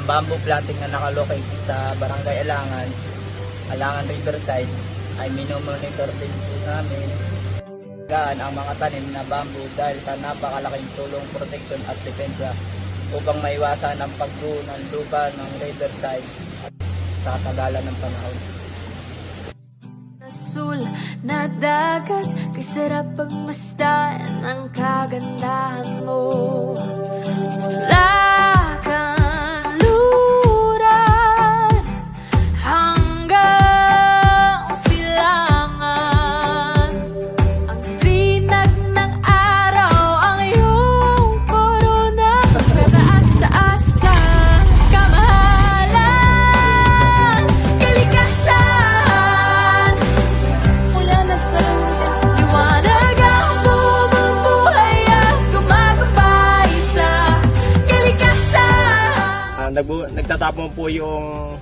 Ang bamboo planting na nakalocate sa Barangay Alangan, Alangan Riverside, ay minomonitor din po namin gaan ang mga tanim na bamboo dahil sa napakalaking tulong protection at depensa upang maiwasan ang pagguho ng lupa ng riverside at sa katagalan ng panahon. Asul na dagat Kay sarap pagmasdan Ang kagandahan mo nagbu- nagtatapon po yung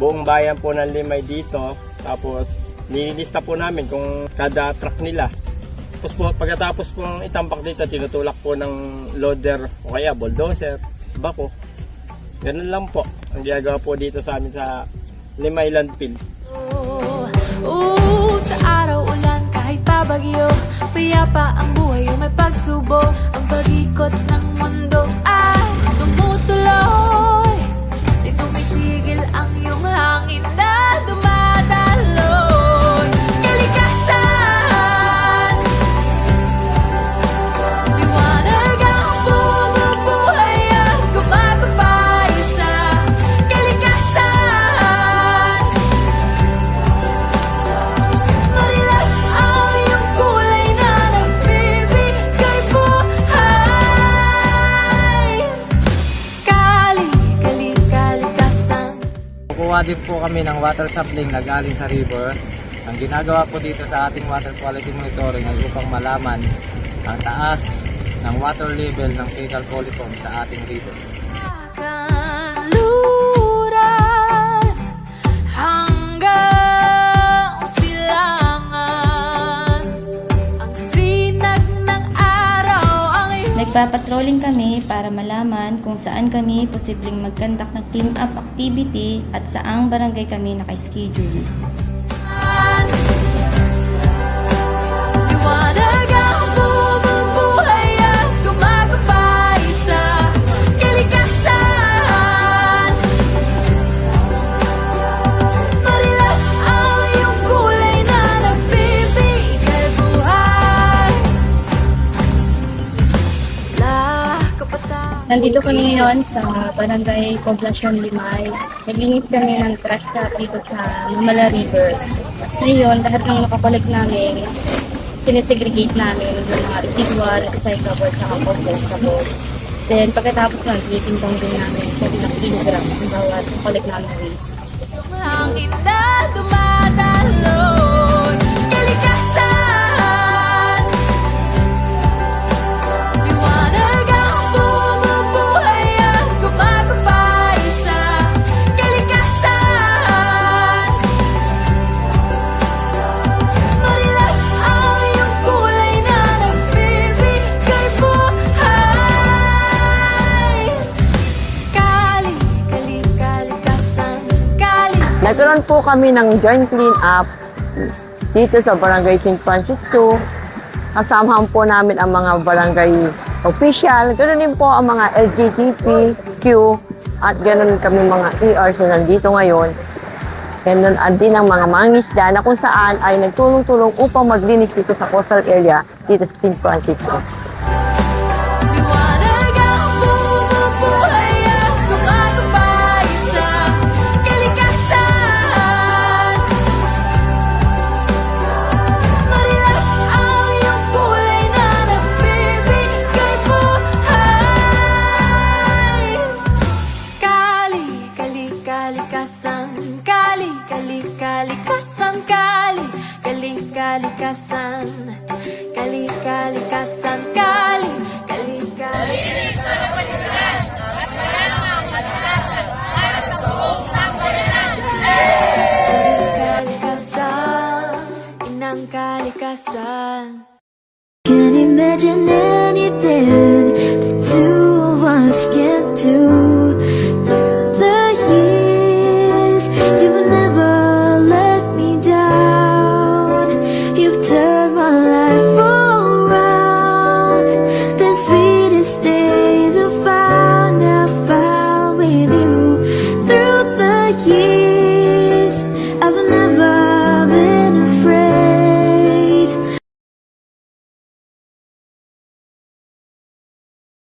buong bayan po ng Limay dito. Tapos nililista po namin kung kada truck nila. Tapos po, pagkatapos po itambak dito, tinutulak po ng loader o kaya bulldozer, bako. Ganun lang po ang ginagawa po dito sa amin sa Limay Landfill. Oo, sa araw ulan kahit pabagyo Payapa ang buhay may pagsubok Ang pag-ikot ng mundo ay Kukuha din po kami ng water sampling na galing sa river. Ang ginagawa po dito sa ating water quality monitoring ay upang malaman ang taas ng water level ng fecal coliform sa ating river. Nagpapatrolling kami para malaman kung saan kami posibleng mag-conduct ng clean up activity at saang barangay kami naka-schedule. Nandito kami ngayon sa Barangay Poblacion Limay. Naglinis kami ng trash trap dito sa Mamala River. Ngayon, lahat ng nakakolek namin, sinesegregate namin yung mga residual, recyclable, saka compostable. Then, pagkatapos nun, tinitimbang din namin sa ilang kilogram ang bawat collect namin waste. hangin na dumadaloy po kami ng joint clean up dito sa Barangay St. Francisco. Kasamahan po namin ang mga barangay official. Ganoon din po ang mga LGBTQ at ganoon kami mga ERs na nandito ngayon. Ganun at din ang mga mangisda na kung saan ay nagtulong-tulong upang maglinis dito sa coastal area dito sa St. Francisco. Kalikasan Kali, kali, kalikasan Kali, kalikasan Kali, kali,